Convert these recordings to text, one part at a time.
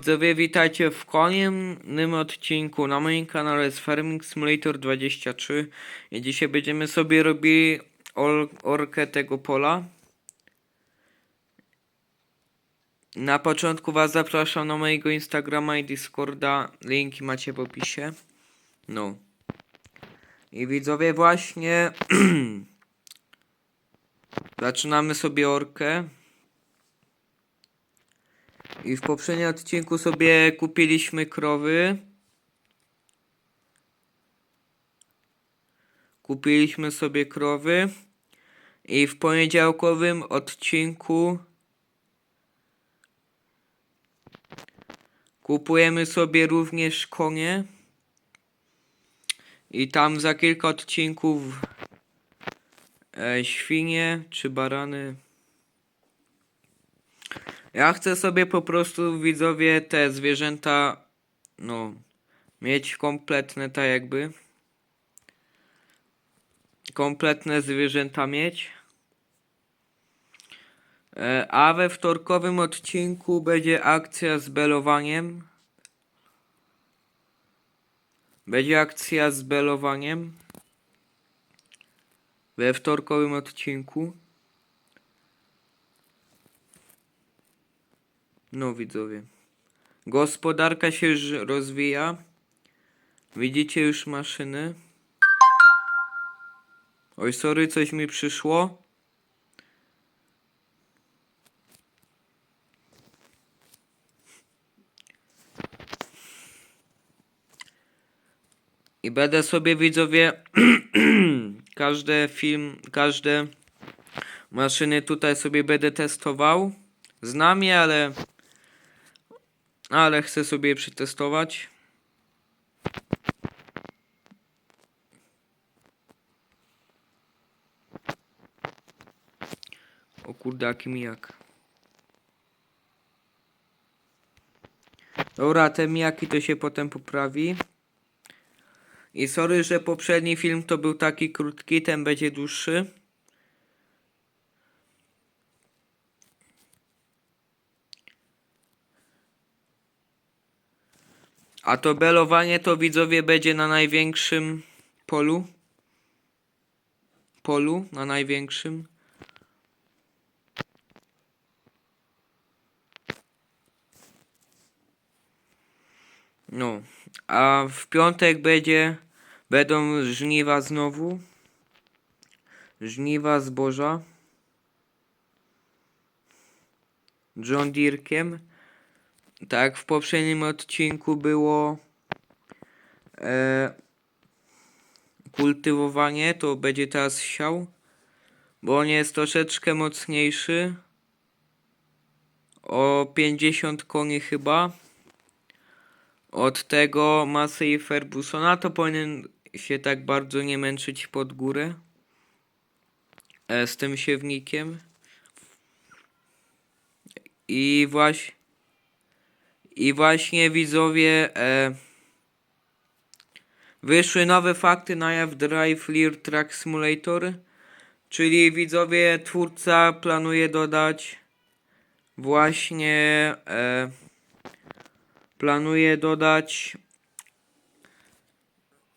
Widzowie, witajcie w kolejnym odcinku na moim kanale jest Farming Simulator 23 i dzisiaj będziemy sobie robili or orkę tego pola. Na początku was zapraszam na mojego Instagrama i Discorda, linki macie w opisie. No. I widzowie właśnie zaczynamy sobie orkę. I w poprzednim odcinku sobie kupiliśmy krowy. Kupiliśmy sobie krowy. I w poniedziałkowym odcinku kupujemy sobie również konie. I tam za kilka odcinków e, świnie czy barany. Ja chcę sobie po prostu widzowie te zwierzęta, no, mieć kompletne tak jakby. Kompletne zwierzęta mieć. E, A we wtorkowym odcinku będzie akcja z belowaniem. Będzie akcja z belowaniem. We wtorkowym odcinku. No widzowie. Gospodarka się już rozwija. Widzicie już maszyny. Oj, sorry, coś mi przyszło. I będę sobie widzowie każde film, każde maszyny tutaj sobie będę testował. Znam je, ale ale chcę sobie przetestować. O kurde, jaki mijak. Dobra, te mijaki to się potem poprawi. I sorry, że poprzedni film to był taki krótki, ten będzie dłuższy. A to belowanie to widzowie będzie na największym polu. Polu, na największym. No, a w piątek będzie, będą żniwa znowu. Żniwa zboża. John Deere'kiem. Tak, w poprzednim odcinku było e, kultywowanie, to będzie teraz siał, bo on jest troszeczkę mocniejszy. O 50 koni chyba. Od tego Masy i Fergusona to powinien się tak bardzo nie męczyć pod górę. E, z tym siewnikiem. I właśnie i właśnie widzowie e, wyszły nowe fakty na jaw Drive Lear Track Simulator. Czyli widzowie twórca planuje dodać właśnie e, planuje dodać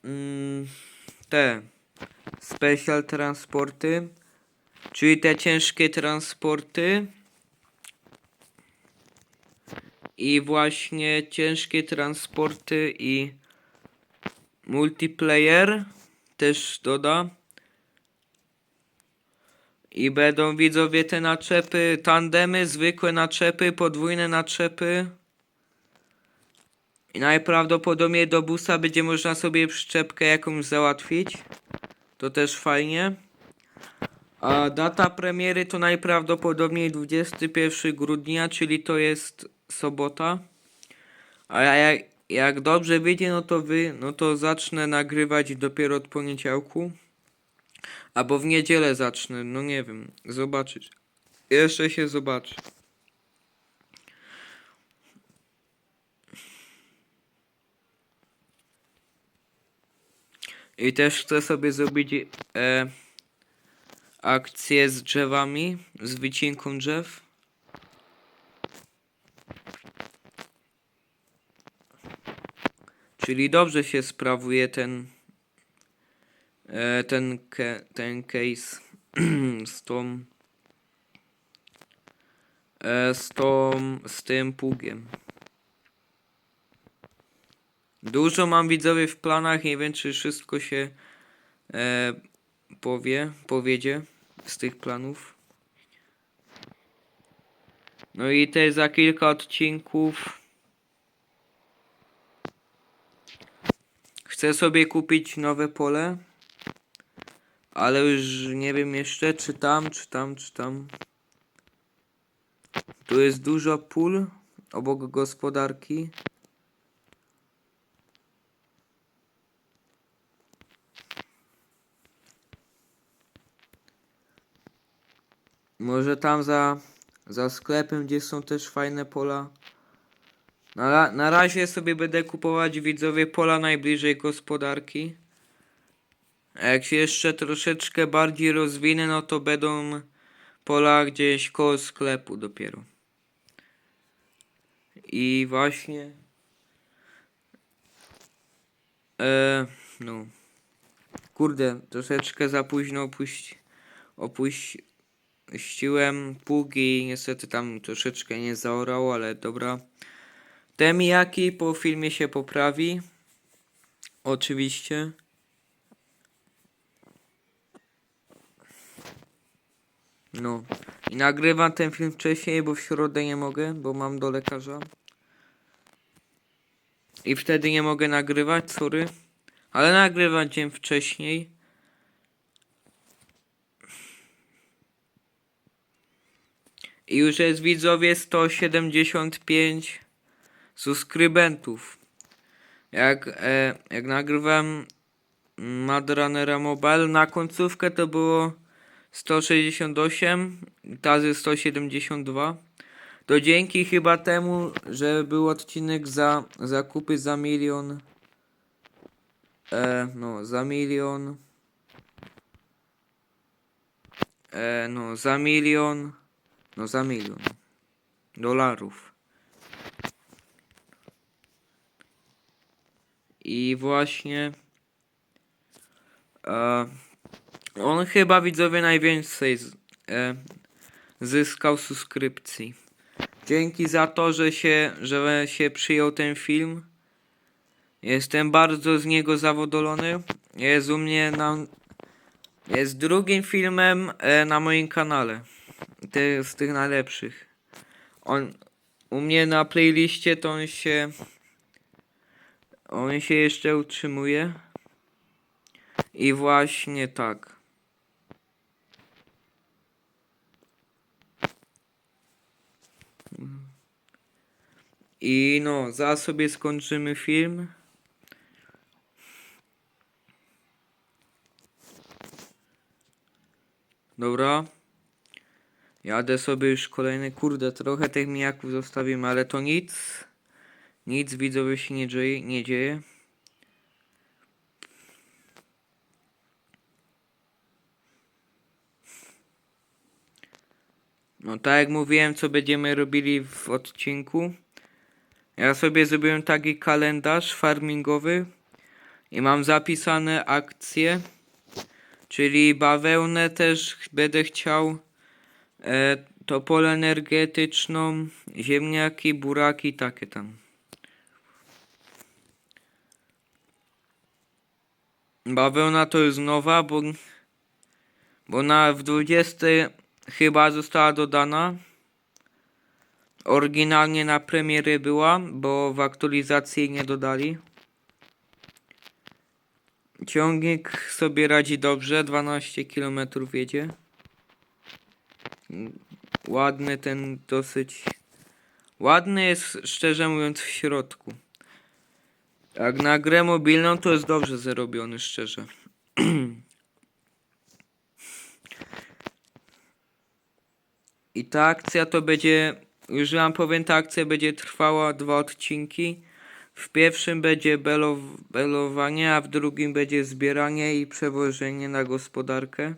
mm, te special transporty, czyli te ciężkie transporty i właśnie ciężkie transporty i multiplayer też doda. I będą widzowie te naczepy, tandemy, zwykłe naczepy, podwójne naczepy. I najprawdopodobniej do busa będzie można sobie przyczepkę jakąś załatwić. To też fajnie. A data premiery to najprawdopodobniej 21 grudnia, czyli to jest sobota. A jak, jak dobrze wyjdzie, no to wy, no to zacznę nagrywać dopiero od poniedziałku. Albo w niedzielę zacznę, no nie wiem, zobaczyć. Jeszcze się zobaczy. I też chcę sobie zrobić e, akcję z drzewami, z wycinką drzew. Czyli dobrze się sprawuje ten e, ten, ten case z tą e, z tą z tym pługiem. Dużo mam widzowie w planach, nie wiem czy wszystko się e, powie, powiedzie z tych planów. No i też za kilka odcinków chcę sobie kupić nowe pole, ale już nie wiem jeszcze czy tam, czy tam, czy tam. Tu jest dużo pól obok gospodarki. Może tam za, za sklepem, gdzie są też fajne pola. Na, na razie sobie będę kupować widzowie pola najbliżej gospodarki. A jak się jeszcze troszeczkę bardziej rozwinę, no to będą pola gdzieś koło sklepu dopiero. I właśnie. E, no. Kurde, troszeczkę za późno opuści, opuści, ściłem pługi niestety tam troszeczkę nie zaorał, ale dobra. Te mijaki po filmie się poprawi. Oczywiście. No. I nagrywam ten film wcześniej, bo w środę nie mogę, bo mam do lekarza. I wtedy nie mogę nagrywać, sorry. Ale nagrywam dzień wcześniej. I już jest widzowie 175 subskrybentów. Jak, e, jak nagrywam Madranera Mobile na końcówkę to było 168, teraz jest 172. To dzięki chyba temu, że był odcinek za zakupy za milion. E, no, za milion. E, no, za milion. No, za milion dolarów. I właśnie. E, on chyba widzowie najwięcej z, e, zyskał subskrypcji. Dzięki za to, że się, że się przyjął ten film. Jestem bardzo z niego zadowolony. Jest u mnie na. Jest drugim filmem e, na moim kanale. Z tych najlepszych. On u mnie na playliście to on się. On się jeszcze utrzymuje. I właśnie tak. I no, za sobie skończymy film. Dobra. Jadę sobie już kolejny. Kurde, trochę tych mijaków zostawimy, ale to nic. Nic widzowie się nie dzieje. Nie dzieje. No tak jak mówiłem, co będziemy robili w odcinku. Ja sobie zrobiłem taki kalendarz farmingowy i mam zapisane akcje, czyli bawełnę też będę chciał, e, to pole energetyczną, ziemniaki, buraki, takie tam. Bawełna to jest nowa, bo, bo na w 20 chyba została dodana. Oryginalnie na premiery była, bo w aktualizacji nie dodali. Ciągnik sobie radzi dobrze, 12 km jedzie. Ładny ten dosyć. Ładny jest szczerze mówiąc w środku. Jak na grę mobilną to jest dobrze zarobiony szczerze. I ta akcja to będzie, już wam powiem, ta akcja będzie trwała dwa odcinki. W pierwszym będzie below, belowanie, a w drugim będzie zbieranie i przewożenie na gospodarkę.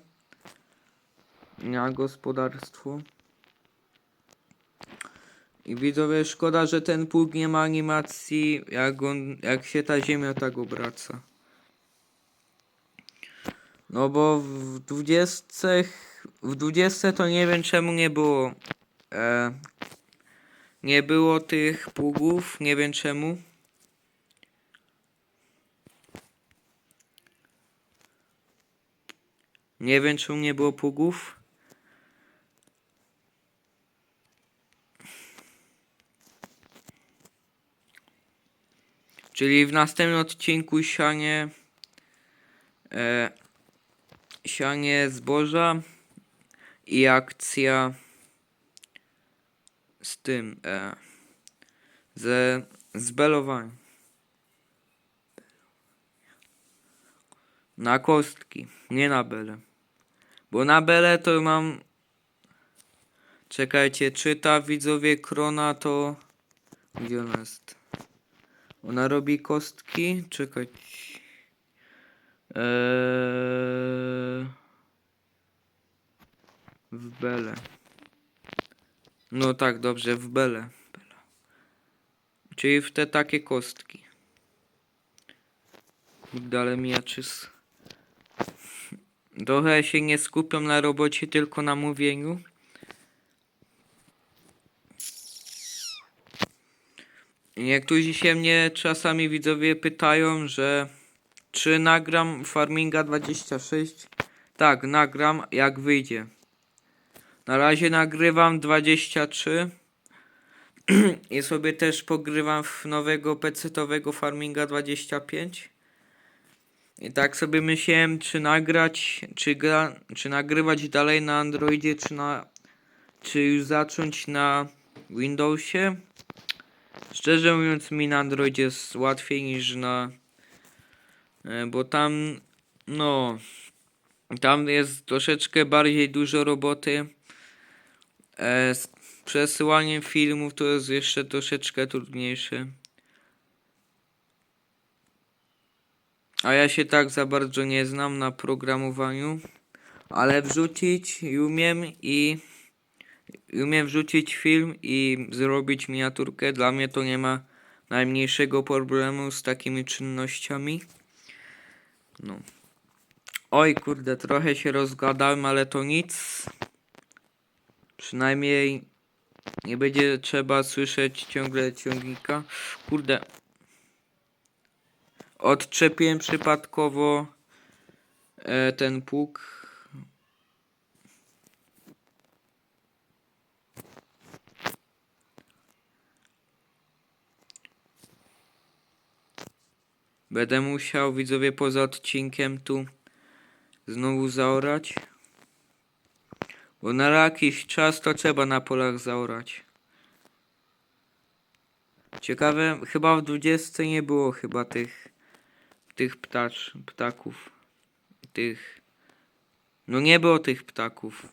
Na gospodarstwo. I widzowie, szkoda, że ten pług nie ma animacji, jak on, jak się ta ziemia tak obraca. No bo w 20, w 20 to nie wiem czemu nie było, e, nie było tych pługów, nie wiem czemu. Nie wiem czemu nie było pługów. Czyli w następnym odcinku sianie e, sianie zboża i akcja z tym e, ze zbelowaniem. Na kostki, nie na bele. Bo na bele to mam Czekajcie, czy ta widzowie krona to gdzie ona jest? Ona robi kostki? Czekaj. Eee... W bele. No tak, dobrze, w bele. Bela. Czyli w te takie kostki. Kurde, miaczys. Trochę się nie skupiam na robocie, tylko na mówieniu. Niektórzy się mnie czasami widzowie pytają, że czy nagram Farminga 26? Tak, nagram jak wyjdzie. Na razie nagrywam 23 i sobie też pogrywam w nowego PC-towego Farminga 25. I tak sobie myślałem, czy nagrać, czy, gra, czy nagrywać dalej na Androidzie, czy na, czy już zacząć na Windowsie. Szczerze mówiąc, mi na Androidzie jest łatwiej niż na. e, Bo tam, no. Tam jest troszeczkę bardziej dużo roboty. E, z przesyłaniem filmów to jest jeszcze troszeczkę trudniejsze. A ja się tak za bardzo nie znam na programowaniu. Ale wrzucić umiem i umiem wrzucić film i zrobić miniaturkę. Dla mnie to nie ma najmniejszego problemu z takimi czynnościami. No. Oj, kurde, trochę się rozgadałem, ale to nic. Przynajmniej nie będzie trzeba słyszeć ciągle ciągnika. Kurde. Odczepiłem przypadkowo e, ten pług. Będę musiał widzowie poza odcinkiem tu znowu zaorać. Bo na jakiś czas to trzeba na polach zaorać. Ciekawe, chyba w 20 nie było chyba tych tych ptacz, ptaków. Tych no nie było tych ptaków.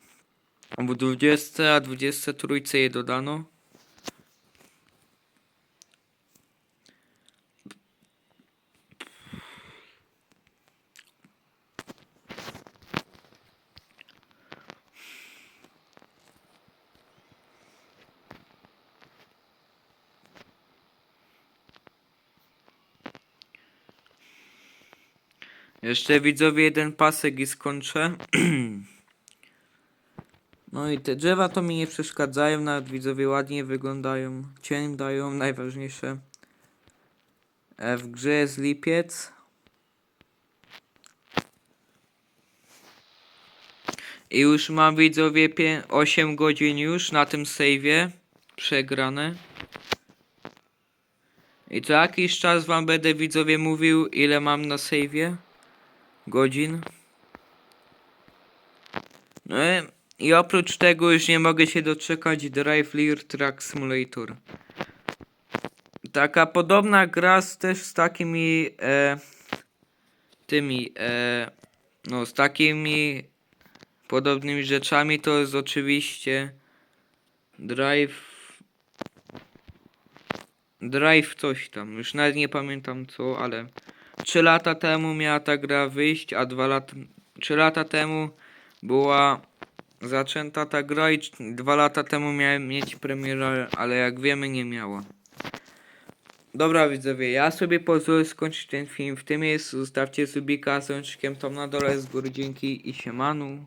Bo 20, a 23 je dodano. Jeszcze widzowie jeden pasek i skończę. No i te drzewa to mi nie przeszkadzają, nawet widzowie ładnie wyglądają. Cień dają, najważniejsze. E, W grze jest lipiec. I już mam widzowie pię- 8 godzin już na tym save'ie przegrane. I co jakiś czas wam będę widzowie mówił ile mam na save'ie godzin. No i- oprócz tego już nie mogę się doczekać Drive Lear Track Simulator. Taka podobna gra z, też z takimi e, tymi e, no z takimi podobnymi rzeczami to jest oczywiście Drive Drive coś tam, już nawet nie pamiętam co, ale 3 lata temu miała ta gra wyjść, a 2 lata 3 lata temu była zaczęta ta gra i c- dwa lata temu miałem mieć premierę, ale jak wiemy nie miała. Dobra widzowie, ja sobie pozwolę skończyć ten film w tym miejscu. Zostawcie subika z rączkiem tam na dole z góry dzięki i siemanu.